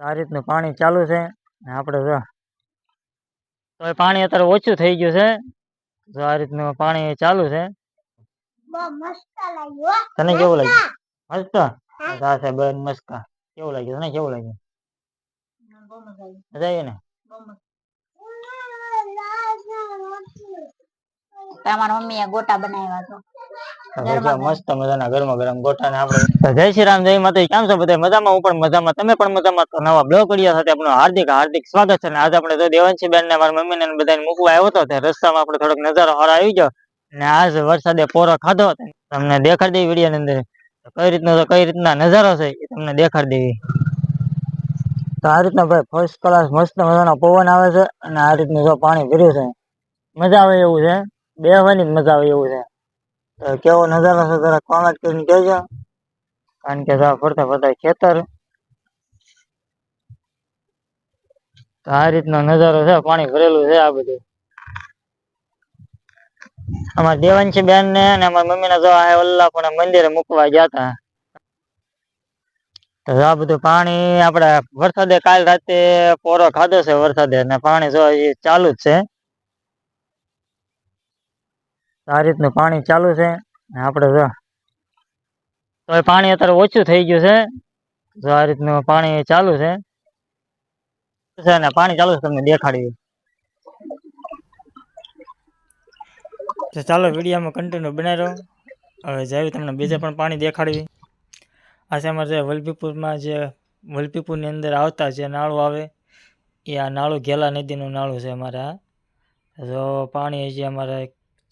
આ રીતનું પાણી ચાલુ છે. આપણે જો તો પાણી અત્યારે ઓછું થઈ ગયું છે. જો આ રીતનું પાણી ચાલુ છે. તને કેવું લાગ્યું? મસ્ત? છે બેન મસ્ત. કેવું લાગ્યું? તને કેવું લાગ્યું? મજા આવી. ને? તમારા મમ્મીએ ગોટા બનાવ્યા તો મસ્ત મજાના ગરમા ગરમ ગોટા ને આપણે જય શ્રી રામ જય માતા કેમ છો બધા? મજામાં? હું પણ મજામાં. તમે પણ મજામાં? તો નવા બ્લોગ વીડિયો સાથે આપણું હાર્દિક હાર્દિક સ્વાગત છે. અને આજે આપણે તો દેવાંશી બેન ને મારી મમ્મી ને બધાને મૂકવા આવ્યો હતો તે રસ્તામાં આપણે થોડોક નજારો સારો આવી ગયો. ને આજ વરસાદે પોરો ખાધો તમને દેખાડી દેવી વીડિયો ની અંદર કઈ રીતનો તો કઈ રીતના નજારો છે એ તમને દેખાડી દેવી. તો આ રીતના ભાઈ ફર્સ્ટ ક્લાસ મસ્ત મજાનો પવન આવે છે. અને આ રીતનું જો પાણી ભર્યું છે. મજા આવે એવું છે. બેહવાની મજા આવે એવું છે. કેવો નજારો છે જરા કોમેન્ટ કરીને કહેજો. કારણ કે જો ફરતા ફરતા ખેતર. તો આ રીતનો નજારો છે, પાણી ભરેલું છે આ બધું. અમારા દેવાંશી બેન ને અને અમારા મમ્મી ના જવા આ પણ મંદિરે મૂકવા ગયા હતા. તો આ બધું પાણી આપણે વરસાદે કાલ રાતે પોરો ખાધો છે વરસાદે અને પાણી જો ચાલુ જ છે. આ રીતનું પાણી ચાલુ છે. આપણે જો, તો એ પાણી અત્યારે ઓછું થઈ ગયું છે. જો આ રીતનું પાણી ચાલુ છે. ને, પાણી ચાલુ છે તમને દેખાડ્યું. તો ચાલો વિડીયોમાં કન્ટિન્યુ બનાવી હવે જેવી તમને બીજા પણ પાણી દેખાડવી. આ છે અમારે જે વલભીપુરમાં જે વલભીપુરની અંદર આવતા જે નાળું આવે, એ આ નાળું ઘેલા નદીનું નાળું છે અમારે તો પાણી હજી અમારે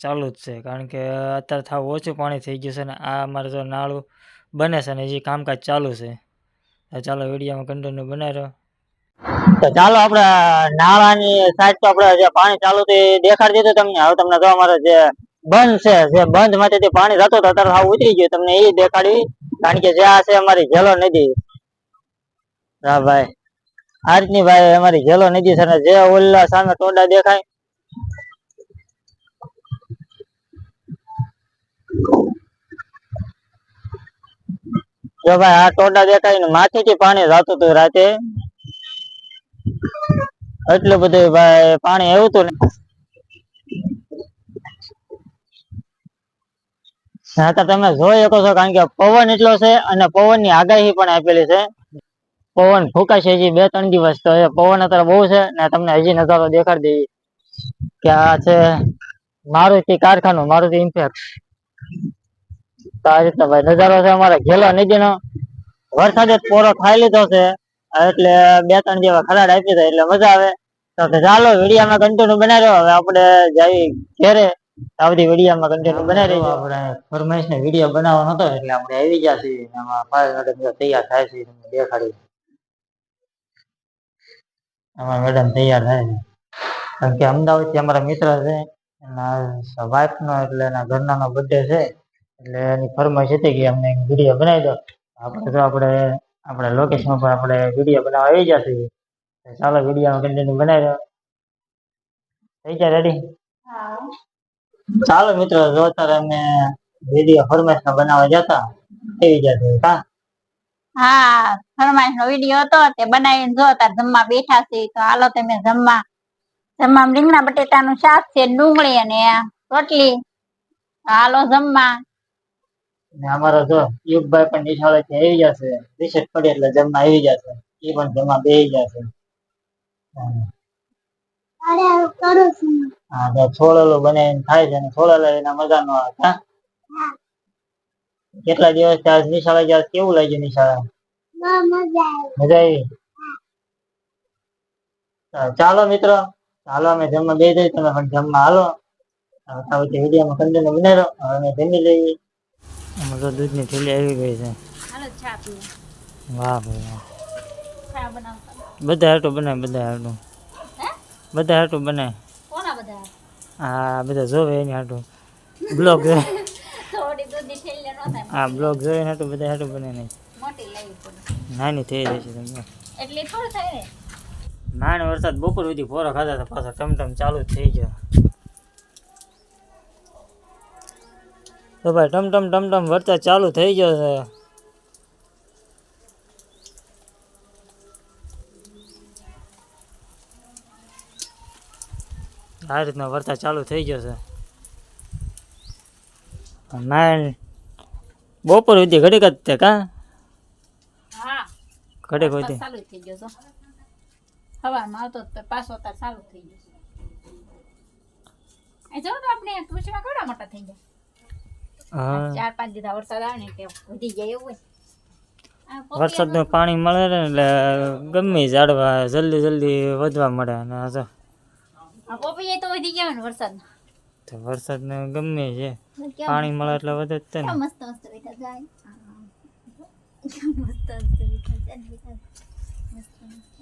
ચાલુ જ છે. કારણ કે અત્યારે થાવ ઓછું પાણી થઈ ગયું છે ને આ અમારે જો નાળું બને છે ને હજી કામકાજ ચાલુ છે. તો ચાલો વિડીયોમાં કન્ટિન્યુ બનાવી રહ્યો તો ચાલો આપણે નાળાની સાઈડ તો આપણે જે પાણી ચાલુ એ દેખાડી દીધું તમને. હવે તમને જો અમારે જે બંધ છે, જે બંધમાંથી પાણી જતો હતો, અત્યારે હાવ ઉતરી ગયું. તમને એ દેખાડી, કારણ કે જે આ છે અમારી જેલો નદી. હા ભાઈ. આ રીતની ભાઈ અમારી જેલો નદી છે જે ઓલા સામે ટોડા દેખાય. જો ભાઈ, આ ટોડા દેખાય ને, માથેથી પાણી જતું હતું રાતે. એટલું બધું ભાઈ, પાણી એવું હતું ને. તો તમે જોઈ શકો છો, કારણ કે પવન એટલો છે અને પવનની આગાહી પણ આપેલી છે. પવન ફૂંકાશે હજી બે, ત્રણ દિવસ, તો એ પવન અત્યારે બહુ છે ને તમને હજી નજારો દેખાડી દઈએ. કે આ છે મારુતિ કારખાનું, મારુતિ ઇમ્પેક્ટ તો આ રીતનો ભાઈ નજારો છે અમારે ઘેલો નદીનો વરસાદે પોરો ખાઈ લીધો છે. એટલે બે ત્રણ જેવા ખરાડ આપી દે એટલે મજા આવે. તો ચાલો વિડીયોમાં કન્ટિન્યુ બનાવી રહ્યો હવે આપણે જઈ ઘેરે. આવતી વિડીયોમાં કન્ટિન્યુ બનાવી રહીએ આપણે ફરમાઈશ ને વીડિયો બનાવવાનો હતો એટલે આપણે આવી ગયા છીએ. મેડમ તૈયાર થાય છે તમને દેખાડી. આમાં મેડમ તૈયાર થાય છે. કારણ કે અમદાવાદથી અમારા મિત્ર છે એના વાઇફ નો એટલે એના ઘરના નો બર્થડે છે. એટલે એની ફરમાઈશ હતી કે અમને વીડિયો બનાવી દો. આપણે તો આપણે આપણા લોકેશન પર આપણે વીડિયો બનાવવા આવી જશે ચાલો વીડિયો કન્ટિન્યુ બનાવી દો. થઈ જાય રેડી હા. ચાલો મિત્રો જો અત્યારે અમે વીડિયો ફરમાઈશ બનાવવા જતા થઈ જશે કા હા? ફરમાઈશ નો વીડિયો હતો તે બનાવીને જો તાર જમવા બેઠા છે તો હાલો તમે જમવા. જમવા રીંગણા બટેટાનું શાક છે ડુંગળી અને રોટલી. હાલો જમવા. ને અમારો જો યુગભાઈ પણ નિશાળે થી આવી જશે છે. રિસેટ પડે એટલે જમવા આવી જશે એ પણ જમવા બેસી જશે હા તો છોડેલું બનાવીને ખાય છે અને છોડેલા એના મજા નો આવે હા? કેટલા દિવસ આજ નિશાળે ગયા? કેવું લાગ્યું નિશાળે? મજા આવી. ચાલો મિત્રો. ચાલો અમે જમવા બે જઈએ તમે પણ જમવા હાલો. વિડીયોમાં કન્ટિન્યુ બનાવી હવે અમે જમી લઈએ. તો દૂધની થેલી આવી ગઈ છે. વાહ ભાઈ વાહ. બધા હાટું બનાવે બધા હાટું. બધા હાટું બનાવે. હા બધા જોવે એની હાટું. બ્લોગ હા બ્લોક જોવે બ્લોગ હાટું બધા હાટું બને નહીં. નાની થઈ જશે તમને. એટલી થોડી થાય નાનો વરસાદ બપોર સુધી ફોરો ખાધા તો પાછો ટમટમ ચાલુ જ થઈ ગયો. તો ભાઈ ટમટમ ટમટમ વરસાદ ચાલુ થઈ ગયો છે. આ રીતના વરસાદ ચાલુ થઈ ગયો છે. ના બપોર સુધી ઘડીક જ તે કા? ઘડીક સુધી. ચાલુ થઈ ગયો છે. હવામાં આવતો પાછો ચાલુ થઈ ગયો જો આપણે કૃષિમાં ઘણા મોટા થઈ ગયા. ચાર પાંચ દીધા વરસાદ આવે ને એટલે વધી જાય એવું હોય. વરસાદનું પાણી મળે ને એટલે ગમે ઝાડવા જલ્દી જલ્દી વધવા મળે અને જો. આ તો વધી ગયા ને વરસાદ તો વરસાદને ગમે છે. પાણી મળે એટલે વધે જ તે ને. મસ્ત મસ્ત બેઠા જાય મસ્ત મસ્ત બેઠા જાય ને મસ્ત મસ્ત.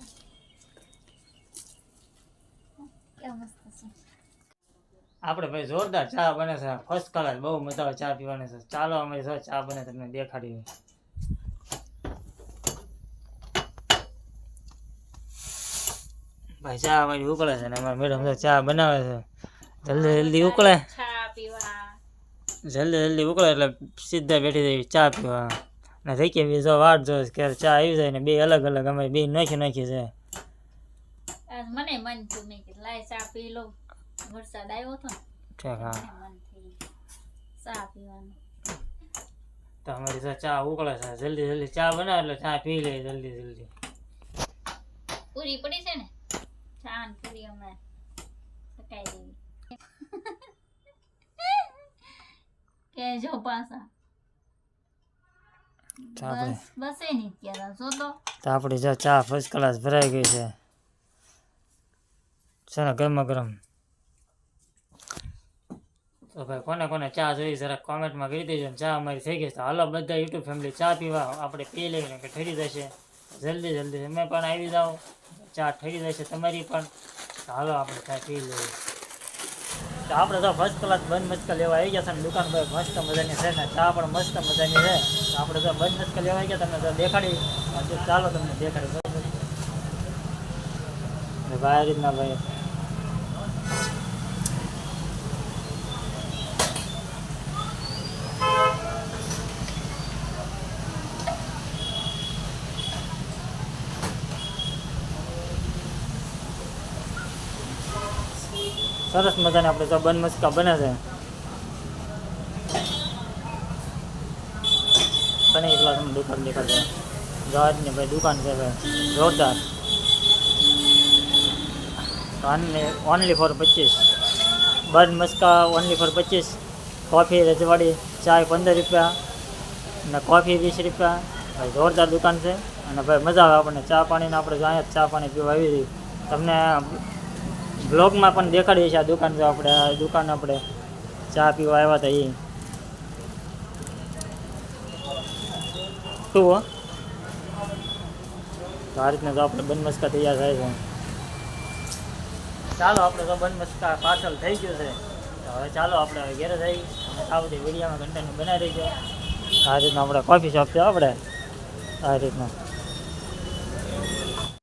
મસ્ત છે. આપણે ભાઈ જોરદાર ચા બને છે. ફર્સ્ટ ક્લાસ બહુ મજા આવે ચા પીવાની છે. ચાલો અમે જો ચા બને તમને દેખાડી ભાઈ ચા અમારી ઉકળે છે ને અમારા મેડમ તો ચા બનાવે છે. જલ્દી જલ્દી ઉકળે. જલ્દી જલ્દી ઉકળે એટલે સીધા બેઠી જઈ ચા પીવા. ને થઈ કે જો વાટ જો કે ચા આવી જાય ને બે અલગ અલગ અમે બે નાખી નાખી છે. મને મન થયું મેં લાય ચા પી લઉં. વરસાદ આવ્યો હતો ને હા. ચા પીવાનું. તો અમારી તો ચા ઉકળે છે. જલ્દી જલ્દી ચા બનાવે એટલે ચા પી લે જલ્દી જલ્દી. પૂરી પડી છે ને? ચા ને પૂરી હમણાં પકાઈ દેવી. કે જો પાસા બસ બસે નહીં ત્યારે જો તો. તો આપણી જો ચા ફર્સ્ટ ક્લાસ ભરાઈ ગઈ છે. છે ને ગરમા ગરમ. તો ભાઈ કોને કોને ચા જોઈ જરાક કોમેન્ટમાં કરી દેજો ચા અમારી થઈ ગઈ તો હાલો, બધા યુટ્યુબ ફેમિલી ચા પીવા આપણે પી લઈને કે ઠરી જશે. જલ્દી જલ્દી. તમે પણ આવી જાઓ. ચા ઠરી જશે તમારી પણ. હાલો, આપણે ચા પી લઈએ. તો આપણે તો ફર્સ્ટ ક્લાસ બંધ મચકા લેવા આવી ગયા છે દુકાન ભાઈ મસ્ત મજાની છે ને ચા પણ મસ્ત મજાની છે. આપણે તો બંધ મચકા લેવા આવી ગયા. તમને તો દેખાડી. ચાલો તમને દેખાડી. ભાઈ આ રીતના ભાઈ. સરસ મજાને આપણે તો બંધ મસ્કા બને છે. બને એટલા તમે દુકાન દેખાડશે જહાજની ભાઈ દુકાન છે ભાઈ. જોરદાર. ઓનલી ફોર પચીસ. બન મસ્કા ઓનલી ફોર પચીસ. કોફી રજવાડી, ચાય પંદર રૂપિયા અને કોફી વીસ રૂપિયા. ભાઈ જોરદાર દુકાન છે. અને ભાઈ મજા આવે આપણને. ચા પાણીને આપણે જો અહીંયા જ ચા પાણી પીવા આવી રહી. તમને બ્લોગમાં પણ દેખાડીએ છીએ આ દુકાન જો આપણે, આ દુકાન આપણે ચા પીવા આવ્યા હતા એ શું હો? તો આ રીતના જો આપણે બંધ મસ્કા તૈયાર થાય છે. ચાલો આપણે તો બંધ મસ્કા પાર્સલ થઈ ગયું છે. તો હવે ચાલો આપણે હવે ઘેરે જઈ અને આ બધી વિડીયોમાં કન્ટેન્ટ બનાવી રહીજો આ રીતના આપણે કોફી શોપ છે આપણે. આ રીતના.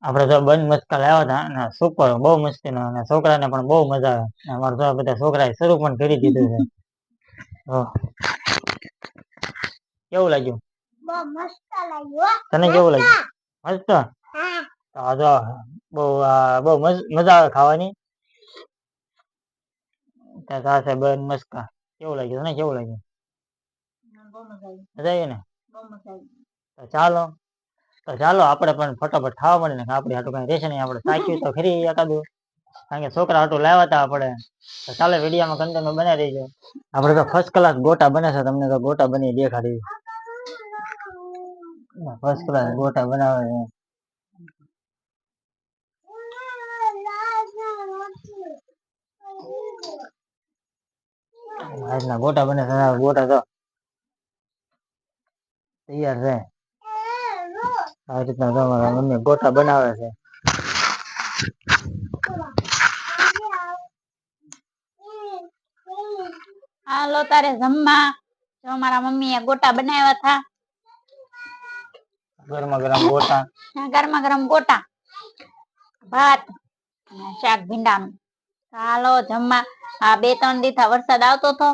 આપણે તો બંધ મસ્કા લાવ્યા હતા અને સુપર બહુ મસ્તીનો અને છોકરાને પણ બહુ મજા આવે. અમારા તો બધા છોકરાએ શરૂ પણ કરી દીધું છે. કેવું લાગ્યું? તને કેવું લાગ્યું? મસ્ત? તો બહુ બહુ મજ- મજા આવે ખાવાની? સાથે બંધ મસ્કા? કેવું લાગ્યું? તને કેવું લાગ્યું? મજા આવી. ને? ચાલો. તો ચાલો આપણે પણ ફટાફટ ખાવા મળે ને આપણે હાટું કઈ રહેશે નહીં, આપણે સાચ્યું તો ખરી એકાદું કારણ કે છોકરા હાટું લાવ્યા હતા આપણે. તો ચાલો વિડીયોમાં કન્ટેન્ટ બનાવી દેજો. આપણે તો ફર્સ્ટ ક્લાસ ગોટા બને છે, તમને તો ગોટા બની દેખાડી. ફર્સ્ટ ક્લાસ ગોટા બનાવે છે. આ રીતના ગોટા બને છે, ગોટા તો તૈયાર છે. આ રીતના તમારા મમ્મી ગોટા બનાવે છે. હાલો તારે જમવા. જો મારા મમ્મીએ ગોટા બનાવ્યા હતા. ગરમા ગરમ ગોટા. ગરમા ગરમ ગોટા. ભાત અને શાક ભીંડાનું. હાલો જમવા. આ બે ત્રણ દિવસ વરસાદ આવતો હતો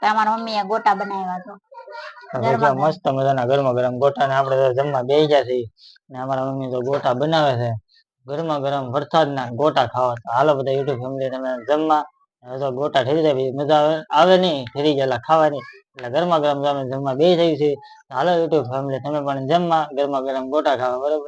તો મારા મમ્મીએ ગોટા બનાવ્યા હતો. મસ્ત મજાના ગરમા ગરમ ગોટા ને આપણે જમવા બે ગયા છીએ. ને અમારા મમ્મી તો ગોટા બનાવે છે. ગરમા ગરમ વરસાદના ગોટા ખાવા. તો હાલો બધા યુટ્યુબ ફેમિલી તમે જમવા. હવે તો ગોટા ઠરી જાય મજા આવે. આવે નહીં ઠરી ગયેલા ખાવાની. એટલે ગરમા ગરમ તમે જમવા બે થઈ છે હાલો યુટ્યુબ ફેમિલી તમે પણ જમવા. ગરમા ગરમ ગોટા ખાવા બરોબર?